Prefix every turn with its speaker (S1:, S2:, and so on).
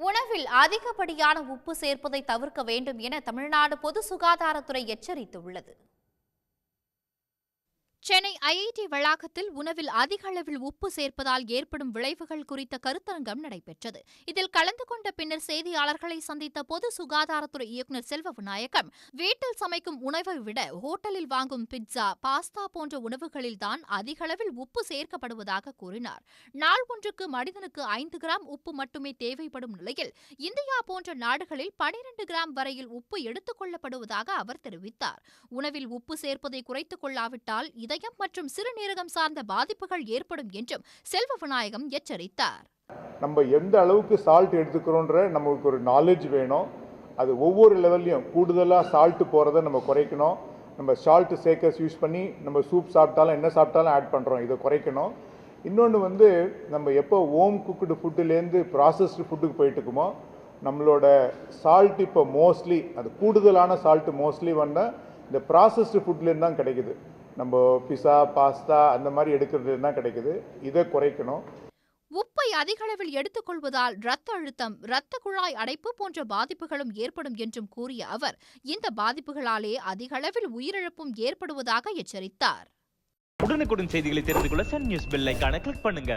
S1: உணவில் அதிகப்படியான உப்பு சேர்ப்பதை தவிர்க்க வேண்டும் என தமிழ்நாடு பொது சுகாதாரத்துறை எச்சரித்துள்ளது. சென்னை ஐஐடி வளாகத்தில் உணவில் அதிக அளவில் உப்பு சேர்ப்பதால் ஏற்படும் விளைவுகள் குறித்த கருத்தரங்கம் நடைபெற்றது. இதில் கலந்து கொண்ட பின்னர் செய்தியாளர்களை சந்தித்த பொது சுகாதாரத்துறை இயக்குநர் செல்வ விநாயகம் வீட்டில் சமைக்கும் உணவை விட ஹோட்டலில் வாங்கும் பிட்சா பாஸ்தா போன்ற உணவுகளில்தான் அதிக அளவில் உப்பு சேர்க்கப்படுவதாக கூறினார். நாள் ஒன்றுக்கு மனிதனுக்கு ஐந்து கிராம் உப்பு மட்டுமே தேவைப்படும் நிலையில் இந்தியா போன்ற நாடுகளில் பனிரெண்டு கிராம் வரையில் உப்பு எடுத்துக் கொள்ளப்படுவதாக அவர் தெரிவித்தார். உணவில் உப்பு சேர்ப்பதை குறைத்துக் கொள்ளாவிட்டால் இதயம் மற்றும் சிறுநீரகம் சார்ந்த பாதிப்புகள் ஏற்படும் என்றும் செல்வ விநாயகம் எச்சரித்தார்.
S2: நம்ம எந்த அளவுக்கு சால்ட் எடுத்துக்கிறோன்ற நமக்கு ஒரு நாலேஜ் வேணும். அது ஒவ்வொரு லெவல்லையும் கூடுதலாக சால்ட்டு போகிறத நம்ம குறைக்கணும். நம்ம சால்ட் சேக்கர்ஸ் யூஸ் பண்ணி நம்ம சூப் சாப்பிட்டாலும் என்ன சாப்பிட்டாலும் ஆட் பண்ணுறோம் இதை குறைக்கணும். இன்னொன்று வந்து நம்ம எப்போ ஹோம் குக்குடு ஃபுட்டுலேருந்து ப்ராசஸ்டு ஃபுட்டுக்கு போயிட்டு நம்மளோட சால்ட் இப்போ மோஸ்ட்லி அது கூடுதலான சால்ட் மோஸ்ட்லி வந்தால் இந்த ப்ராசஸ்டு ஃபுட்லேருந்து தான் கிடைக்குது. நம்ம பிஸா பாஸ்தா அந்த மாதிரி எடுக்கிறது தான் கிடைக்குது. இதை குறைக்கணும்.
S1: உப்பை அதிக அளவில் எடுத்துக் கொள்வதால் இரத்த அழுத்தம் இரத்த குழாய் அடைப்பு போன்ற பாதிப்புகளும் ஏற்படும் என்றும் கூறிய அவர் இந்த பாதிப்புகளாலே அதிக அளவில் உயிரிழப்பும் ஏற்படுவதாக எச்சரித்தார்.
S3: உடனுக்குடன் செய்திகளை தெரிந்து கொள்ள சன் நியூஸ் பெல் ஐகானை கிளிக் பண்ணுங்க.